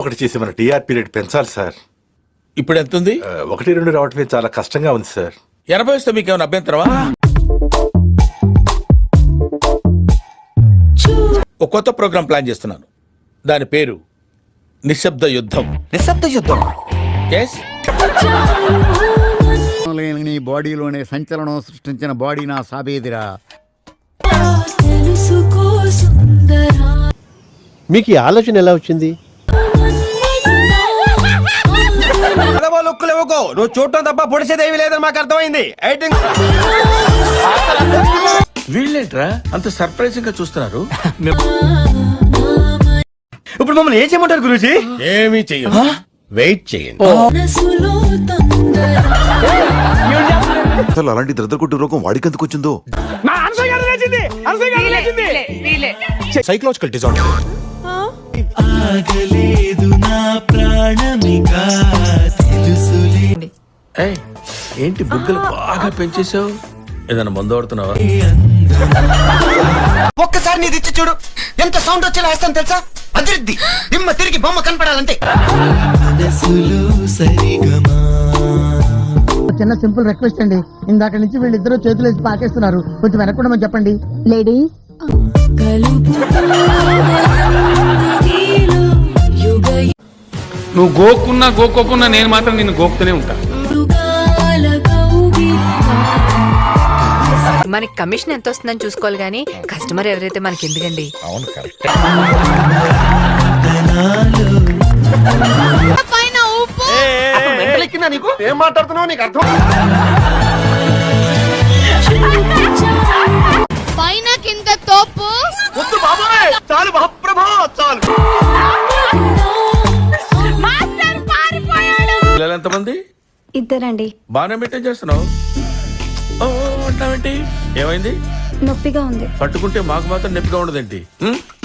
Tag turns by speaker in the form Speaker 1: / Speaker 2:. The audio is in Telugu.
Speaker 1: ఒకటి చేసి మన టీఆర్పీ రేట్ పెంచాలి సార్.
Speaker 2: ఇప్పుడు ఎంత ఉంది?
Speaker 1: ఆ, ఒకటి రెండు రావటమే చాలా కష్టంగా ఉంది సార్.
Speaker 2: ఎనభై వస్తే మీకు ఏమైనా అభ్యంతరమా? ఒక కొత్త ప్రోగ్రామ్ ప్లాన్ చేస్తున్నాను. దాని పేరు నిశ్శబ్ద యుద్ధం.
Speaker 3: నిశ్శబ్ద యుద్ధం?
Speaker 2: ఎస్
Speaker 4: లేని నీ బాడీలోనే సంచలనం సృష్టించిన బాడీ నా సాబేదిరా.
Speaker 5: తెలుసుకో సుందరా.
Speaker 6: మీకు ఈ ఆలోచన ఎలా వచ్చింది?
Speaker 3: లుక్కులు ఇవ్వకో నువ్వు చూడటం తప్ప పొడిచేది ఏమీ లేదని మాకు అర్థమైంది. ఎయిటింగ్
Speaker 2: వీళ్ళేంట్రా? అంత సర్ప్రైజింగ్గా చూస్తున్నారు
Speaker 3: ఇప్పుడు మమ్మల్ని ఏం చేయమంటారు గురూజీ?
Speaker 6: ఏమీ చెయ్యదు వెయిట్ చేయండి.
Speaker 7: అసలు అలాంటి దరిద్రకొట్టు రోగం వాడికెందుకు వచ్చిందో?
Speaker 6: సైకలాజికల్ డిజార్డర్
Speaker 2: ఏయ్, ఏంటి బుగ్గలు బాగా పెంచేసావు ఏదైనా మందు ఆడుతున్నావా
Speaker 3: ఒక్కసారి నీది ఇచ్చి చూడు. ఎంత సౌండ్ వచ్చేలా వేస్తాను తెలుసా? అదిరిద్ది. దిమ్మ తిరిగి బొమ్మ కనపడాలంటే
Speaker 8: చిన్న సింపుల్ రిక్వెస్ట్ అండి. ఇందాక నుంచి వీళ్ళిద్దరూ చేతులు వేసి పాకేస్తున్నారు. కొంచెం వెనక్కుండా చెప్పండి. లేడీస్
Speaker 9: నువ్వు గోక్కున్నా గోక్కోకున్నా నేను మాత్రం నిన్ను గోకుతూనే ఉంటా.
Speaker 10: మనకి కమిషన్ ఎంత వస్తుందని చూసుకోవాలి కానీ కస్టమర్ ఎవరైతే మనకి ఎందుకండి?
Speaker 2: అవును కరెక్ట్.
Speaker 3: ఏం మాట్లాడుతున్నావు? నీకు అర్థం?
Speaker 5: పైన కింద తోపు.
Speaker 3: వద్దు బాబాయ్. చాలు మహాప్రభా చాలు.
Speaker 2: పిల్లలు ఎంతమంది?
Speaker 5: ఇద్దరండి.
Speaker 2: బాగానే మెయింటైన్ చేస్తున్నావు? ఓ, అంటావేంటి? ఏమైంది?
Speaker 5: నొప్పిగా ఉంది.
Speaker 2: పట్టుకుంటే మాకు మాత్రం నొప్పిగా ఉండదేంటి? ఉం?
Speaker 5: ఎగడా